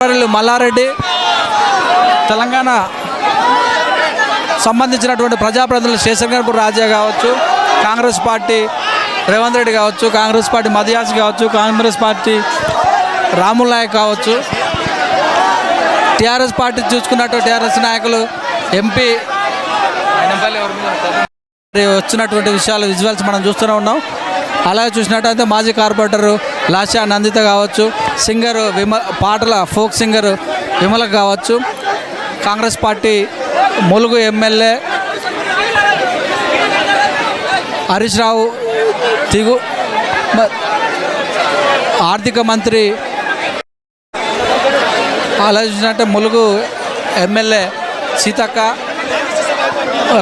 మల్లారెడ్డి తెలంగాణ సంబంధించినటువంటి ప్రజాప్రతినిధులు శేషంగర్పూర్ రాజా కావచ్చు కాంగ్రెస్ పార్టీ రేవంత్ రెడ్డి కావచ్చు కాంగ్రెస్ పార్టీ మదియాస్ కావచ్చు కాంగ్రెస్ పార్టీ రాముల్ నాయక్ కావచ్చు. టీఆర్ఎస్ పార్టీ చూసుకున్నట్టు టీఆర్ఎస్ నాయకులు ఎంపీ మరి వచ్చినటువంటి విషయాలు విజువల్స్ మనం చూస్తూనే ఉన్నాం. అలాగే చూసినట్టయితే మాజీ కార్పొరేటర్ లాషా నందిత కావచ్చు సింగర్ విమ పాటల ఫోక్ సింగర్ విమల కావచ్చు. Congress party Mulugu MLA Harish Rao తిగు ఆర్థిక మంత్రి ఆలోచించినట్టే ములుగు ఎమ్మెల్యే సీతక్క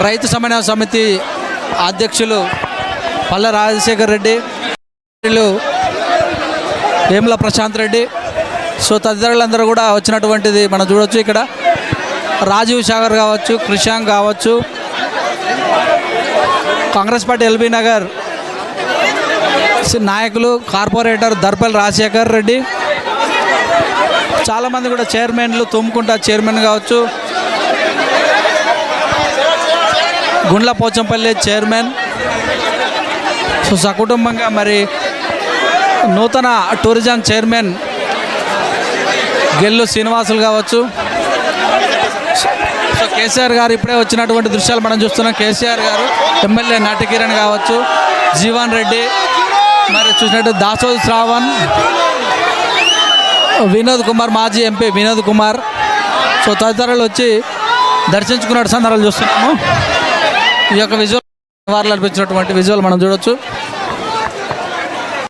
రైతు సమన్వయ సమితి అధ్యక్షులు పల్లె రాజశేఖర్ రెడ్డి వేముల ప్రశాంత్ రెడ్డి. సో తదితరులందరూ కూడా వచ్చినటువంటిది మనం చూడొచ్చు ఇక్కడ. రాజీవ్ సాగర్ కావచ్చు కృషాంగ్ కావచ్చు కాంగ్రెస్ పార్టీ ఎల్బీ నగర్ నాయకులు కార్పొరేటర్ దర్పల్ రాజశేఖర్ రెడ్డి చాలామంది కూడా చైర్మన్లు తుమ్ముకుంటా చైర్మన్ కావచ్చు గుండ్ల పోచంపల్లి చైర్మన్. సో సకుటుంబంగా మరి నూతన టూరిజం చైర్మన్ గెల్లు శ్రీనివాసులు కావచ్చు. సో కేసీఆర్ గారు ఇప్పుడే వచ్చినటువంటి దృశ్యాలు మనం చూస్తున్నాం. కేసీఆర్ గారు ఎమ్మెల్యే నాటికిరణ్ కావచ్చు జీవన్ రెడ్డి మరి చూసినట్టు దాసోద్ శ్రావణ్ వినోద్ కుమార్ మాజీ ఎంపీ వినోద్ కుమార్. సో తదితరులు వచ్చి దర్శించుకున్న సందర్భాలు చూస్తున్నాము. ఈ యొక్క విజువల్ వారిలో అనిపించినటువంటి విజువల్ మనం చూడొచ్చు.